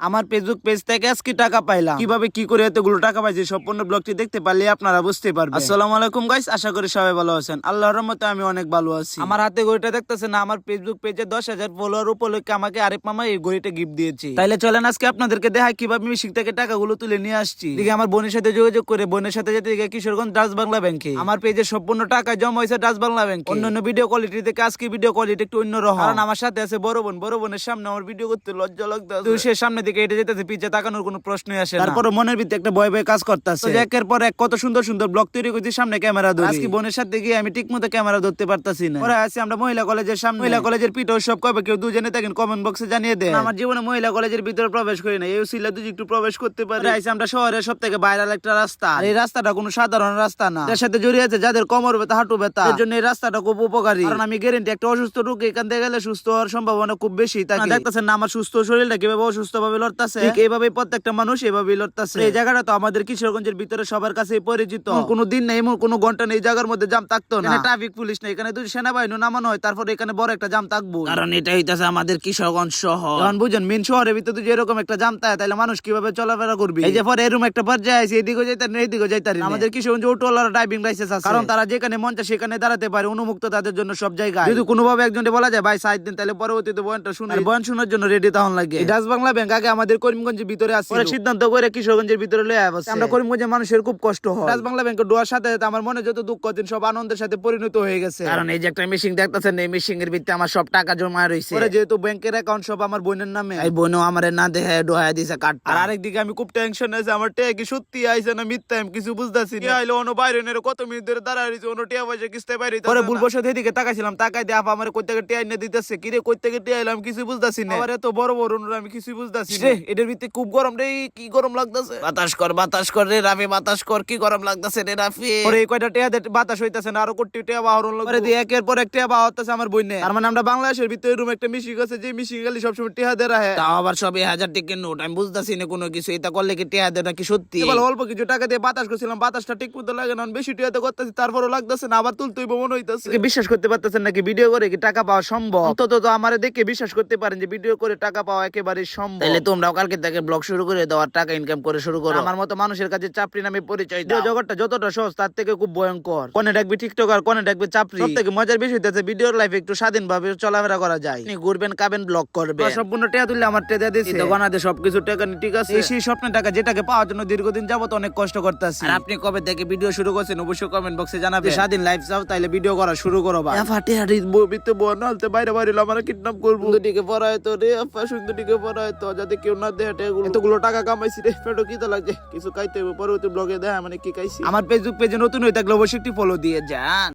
আমার Facebook page থেকে আজকে টাকা পাইলাম। কীভাবে কি করে এতগুলো টাকা পাইছি সম্পূর্ণ ব্লগটি দেখতে পারলে আপনারা বুঝতে পারবেন। আসসালামু আলাইকুম গাইস আশা করি সবাই ভালো আছেন। আল্লাহর রহমতে আমি অনেক ভালো আছি। আমার হাতে ঘড়িটা দেখতেছেন না আমার ফেসবুক পেজে দশ হাজার ফলোয়ার উপলক্ষে আমাকে আরেক মামা এই ঘড়িটা গিফট দিয়েছে। তাইলে চলেন আজকে আপনাদেরকে দেখাই কীভাবে মিশিক থেকে টাকাগুলো তুলে নিয়ে আসছি। দিকে আমার বোনের সাথে যোগাযোগ করে বোনের সাথে যেতে দিকে কিশোরগঞ্জ ডাচ বাংলা ব্যাংকে আমার পেজে সম্পূর্ণ টাকা জমা হয়েছে ডাচ বাংলা ব্যাংকে অন্যান্য ভিডিও কোয়ালিটি থেকে আজকে ভিডিও কোয়ালিটি একটু অন্যরকম। কারণ আমার সাথে আছে বড় বোন বড় বোনের সামনে আমার ভিডিও করতে লজ্জা লাগতো সে সামনে দিকে এটা যেতেছে পিছে তাকানোর কোনো প্রশ্নই আসে তারপর মনের ভিতরে একটা ভয় ভয় কাজ করতেছে। একের পর এক কত সুন্দর সুন্দর ব্লক তৈরি করছি সামনে ক্যামেরা ধরে। আজকে বোনের সাথে গিয়ে আমি ঠিক মতো ক্যামেরা ধরতে পারতাছি না। পরে আছি আমরা মহিলা কলেজের সামনে। মহিলা কলেজের পিঠে সব কবে কেউ দুজনে থাকেন কমেন্ট বক্সে জানিয়ে দেয় আমার জীবনে মহিলা কলেজের ভিতরে প্রবেশ করি না এই সিলা দুজি একটু প্রবেশ করতে পারে। আইসি আমরা শহরের সব থেকে ভাইরাল একটা রাস্তা। আর এই রাস্তাটা কোনো সাধারণ রাস্তা না। এর সাথে জড়িয়ে আছে যাদের কোমর ব্যথা হাঁটু ব্যথা। এর জন্য এই রাস্তাটা খুব উপকারী। কারণ আমি গ্যারেন্টি একটা অসুস্থ রোগী এখান থেকে গেলে সুস্থ হওয়ার সম্ভাবনা খুব বেশি থাকে। দেখতেছেন না আমার সুস্থ শরীরটা কীভাবে অসুস্থ ভাবে লড়তেছে? ঠিক এইভাবে প্রত্যেকটা মানুষ এইভাবে লড়তেছে। এই জায়গাটা তো আমাদের কিশোরগঞ্জের ভিতরে সবার কাছে পরিচিত। কোনো দিন নেই কোনো ঘণ্টা নেই জায়গার মধ্যে জাম থাকতো না। ট্রাফিক পুলিশ নেই এখানে দুই সেনাবাহিনী নামানো হয় তারপরে এখানে বড় একটা জাম থাকব। কারণ এটা হইতাছে আমাদের কিশোরগঞ্জ শহর। এখন বুঝেন মেন শহরের ভিতরে যদি এরকম একটা জাম থাকে তাহলে মানুষ কীভাবে চলাফেরা করবে? এই যে পরে এরকম একটা পর্যায়ে আছে এদিকে যাইতার না এদিকে যাইতার না। আমাদের কিশোরগঞ্জ অটোওয়ালার ড্রাইভিং লাইসেন্স আছে। কারণ তারা যেখানে মন চায় সেখানে দাঁড়াতে পারে অনুমুক্ত তাদের জন্য সব জায়গায়। যদি কোনোভাবে একজনকে বলা যায় ভাই সাইড দিন তাহলে পরবর্তীতে বয়ানটা শুনে বয়ান শোনার জন্য রেডি তখন লাগে। ডাচ বাংলা ব্যাংক আগে আমাদের করিমগঞ্জের ভিতরে আছে পরে সিদ্ধান্ত করে কিশোরগঞ্জের ভিতরে লয়ে আসছে। আমরা করিমগঞ্জের মানুষের খুব কষ্ট হয়। ডাচ বাংলা ব্যাংকের ডোয়ার সাথে আমার মনে যত দুঃখ দিন সব আনন্দের সাথে পরিণত হয়ে গেছে। কারণ এই যে একটা মেশিন দেখতেছেন এই মেশিন এর ভিতরে আমার সব টাকা জমা রয়েছে পরে যেহেতু ব্যাংকের অ্যাকাউন্ট সব আমার বোনের নামে। এই বোনও আমার না দেখে ডোয়া দিছে কাট আর আরেকদিকে আমি খুব টেনশন আছে আমার টেয়া কি সত্যি আইছে না মিথ্যা আমি কিছু বুঝতাছি না। আইলো অন্য বাইরে নেরে কত মিনিট ধরে দাঁড়ায় রয়েছে অন্য টিয়া পয়সা কিস্তে বাইরে পরে ভুল বসে এদিকে তাকাইছিলাম তাকাই দিয়ে আপা আমার কই থেকে টিয়া এনে দিতেছে? কিরে কই থেকে টিয়া এলাম কিছু বুঝতাছি না। আবার এত বড় বড় অনুরা আমি কিছু বুঝতাছি এটার ভিতরে খুব গরম রে কি গরম লাগতাছে? বাতাস কর বাতাস কর রে রাফি বাতাস কর কি গরম লাগতাছে রে রাফি? পরে এই কয়টা টিয়া বাতাস হইতাছে না আরও কোটি টিয়া বাহরন দিয়ে একের পর এক টিয়া বাহ হতাছে আমার বইনে। মানে আমরা বাংলাদেশের ভিতরে রুম একটা মিশিং যে মিশিং গেলে সবসময় টিয়া দে রাহে। তাও আবার সব এই হাজার টিকের নোট আমি বুঝতাছি না কোনো কিছু এটা করলে কি টিয়া দে নাকি সত্যি? অল্প কিছু টাকা দিয়ে বাতাস করছিলাম বাতাসটা ঠিক মতো লাগে না বেশি টিয়াতে করতেছি তারপরও লাগতেছে না আবার তুলতেই মনে হইতাছে। বিশ্বাস করতে পারতেছেন নাকি ভিডিও করে কি টাকা পাওয়া সম্ভব? অন্তত তো আমারে দেখে বিশ্বাস করতে পারেন যে ভিডিও করে টাকা পাওয়া একেবারে সম্ভব। তোমরাও কালকে থেকে ব্লগ শুরু করে দাও টাকা ইনকাম করে শুরু করো। আমার মতো মানুষের কাছে চাপড়ি নামে পরিচয় দাও। জগৎটা যতটা সহজ তার থেকে খুব ভয়ঙ্কর। কোনে ডাকবি টিকটক আর কোনে ডাকবি চাপড়ি। সব থেকে মজার বিষয় ভিডিওর লাইফে একটু স্বাধীন ভাবে চলাফেরা করা যায়। আপনি ঘুরবেন খাবেন ব্লগ করবেন। সম্পূর্ণ টাকা তুললে আমার টাকা দিয়েছে দোকানাতে সবকিছু টাকা নি, ঠিক আছে? সেই স্বপ্নের টাকা যেটাকে পাওয়ার জন্য দীর্ঘদিন যাবত অনেক কষ্ট করতেছি। আর আপনি কবে থেকে ভিডিও শুরু করছেন অবশ্যই কমেন্ট বক্সে জানাবেন। স্বাধীন লাইফ চাও তাইলে ভিডিও করা শুরু করো বা ফাটে হাড়ি বাইরে বাইরে আমার কিডন্যাপ করব। সুন্দরটিকে পড়ায় তো রে আপা সুন্দরটিকে পড়ায় তো যাতে কেউ না দেয় এতগুলো টাকা কামাইছি রে পেটো কি তো লাগছে কিছু খাইতে হবে পরবর্তী ব্লগে দেয় মানে কি খাইছি? আমার ফেসবুক পেজে নতুন হয়ে থাকলে অবশ্যই একটি ফলো দিয়ে যান।